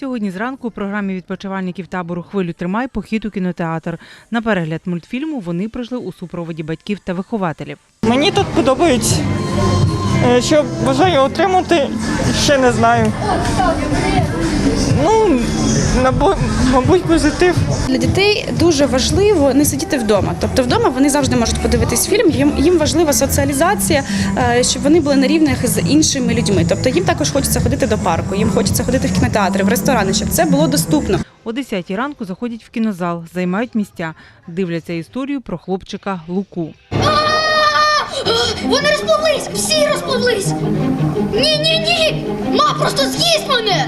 Сьогодні зранку у програмі відпочивальників табору Хвилю тримай похід у кінотеатр. На перегляд мультфільму вони прийшли у супроводі батьків та вихователів. Мені тут подобається. Е, Що бажаю отримати, ще не знаю. Ну, мабуть, позитив. Для дітей дуже важливо не сидіти вдома. Тобто вдома вони завжди можуть подивитись фільм. Їм, їм важлива соціалізація, е, щоб вони були на рівних з іншими людьми. Тобто їм також хочеться ходити до парку, їм хочеться ходити в кінотеатри, в ресторани, щоб це було доступно. О 10 ранку заходять в кінозал, займають місця, дивляться історію про хлопчика Луку. Вони розпливлись! Всі розпливлись! Ні, ні, ні! Ма просто з'їсть мене!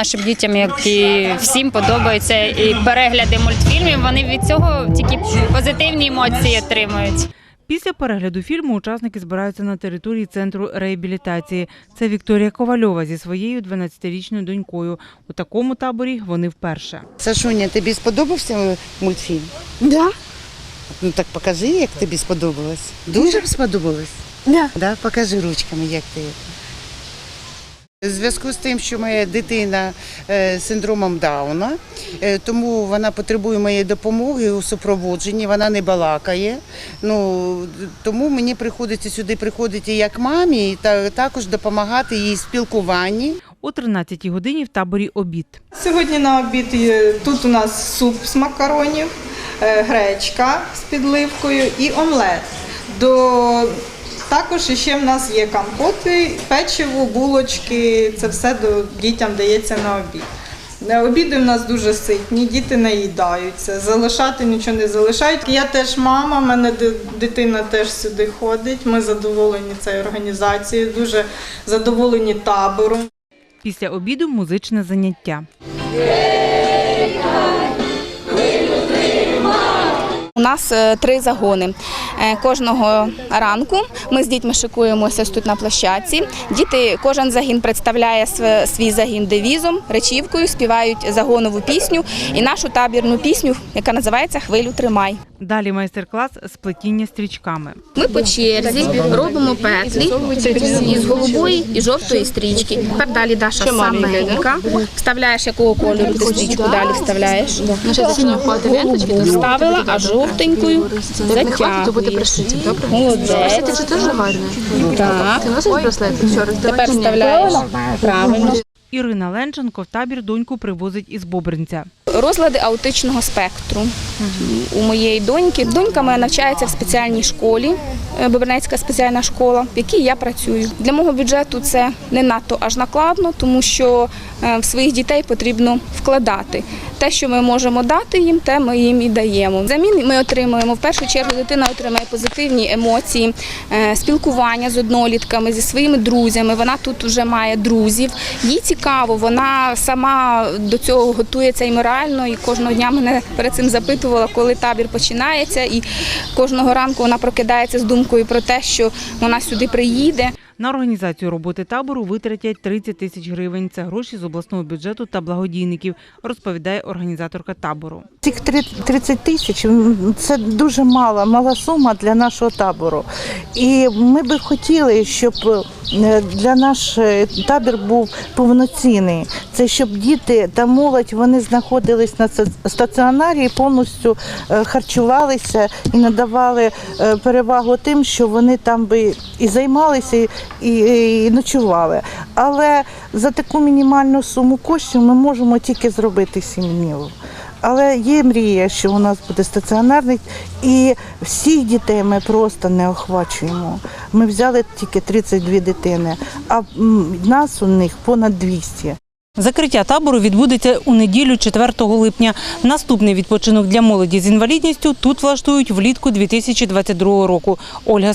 Нашим дітям, як і всім подобаються і перегляди мультфільмів, вони від цього тільки позитивні емоції отримують. Після перегляду фільму учасники збираються на території центру реабілітації. Це Вікторія Ковальова зі своєю 12-річною донькою. У такому таборі вони вперше. Сашуня, тобі сподобався мультфільм? Да. Ну так покажи, як тобі сподобалось. Дуже сподобалось? Да. Да? Покажи ручками, як ти. У зв'язку з тим, що моя дитина е, з синдромом Дауна, е, тому вона потребує моєї допомоги у супроводженні, вона не балакає. Ну, тому мені приходиться сюди приходити як мамі, та також допомагати їй в спілкуванні. О 13-й годині в таборі обід. Сьогодні на обід тут у нас суп з макаронів, е, гречка з підливкою і омлет. До... Також ще в нас є компоти, печиво, булочки. Це все до дітям дається на обід. Обіди в нас дуже ситні, діти наїдаються, залишати нічого не залишають. Я теж мама, в мене дитина теж сюди ходить. Ми задоволені цією організацією, дуже задоволені табором. Після обіду музичне заняття. У нас е, три загони. Е, Кожного ранку ми з дітьми шикуємося тут на площадці. Діти, кожен загін представляє свій загін девізом, речівкою, співають загонову пісню і нашу табірну пісню, яка називається Хвилю тримай. Далі майстер-клас з плетіння стрічками. Ми по черзі робимо петлі із голубої і жовтої стрічки. Тепер далі Даша саменька. Вставляєш якого кольору ти стрічку далі вставляєш. Вставила, а жовтенькою затягуєш. Молодець. Це дуже гарно. Так. Ти носиш браслет? Тепер вставляєш правильно. Ірина Ленченко в табір доньку привозить із Бобринця. Розлади аутичного спектру у моєї доньки. Донька моя навчається в спеціальній школі, е, Бобринецька спеціальна школа, в якій я працюю. Для мого бюджету це не надто аж накладно, тому що е, в своїх дітей потрібно вкладати. Те, що ми можемо дати їм, те ми їм і даємо. Замін ми отримуємо в першу чергу. Дитина отримає позитивні емоції, е, спілкування з однолітками, зі своїми друзями. Вона тут вже має друзів. Їй вона сама до цього готується і морально, і кожного дня мене перед цим запитувала, коли табір починається. І кожного ранку вона прокидається з думкою про те, що вона сюди приїде. На організацію роботи табору витратять 30 тисяч гривень. Це гроші з обласного бюджету та благодійників, розповідає організаторка табору. Цих три- 30 тисяч це дуже мала, мала сума для нашого табору. І ми би хотіли, щоб е, для наш е, табір був повноцінний. Це щоб діти та молодь вони знаходились на стаціонарі і повністю е, харчувалися і надавали перевагу тим, що вони там би і займалися, і, і, ночували. Але за таку мінімальну суму коштів ми можемо тільки зробити сім. Але є мрія, що у нас буде стаціонарний, і всіх дітей ми просто не охвачуємо. Ми взяли тільки 32 дитини, а нас у них понад 200. Закриття табору відбудеться у неділю 4 липня. Наступний відпочинок для молоді з інвалідністю тут влаштують влітку 2022 року. Ольга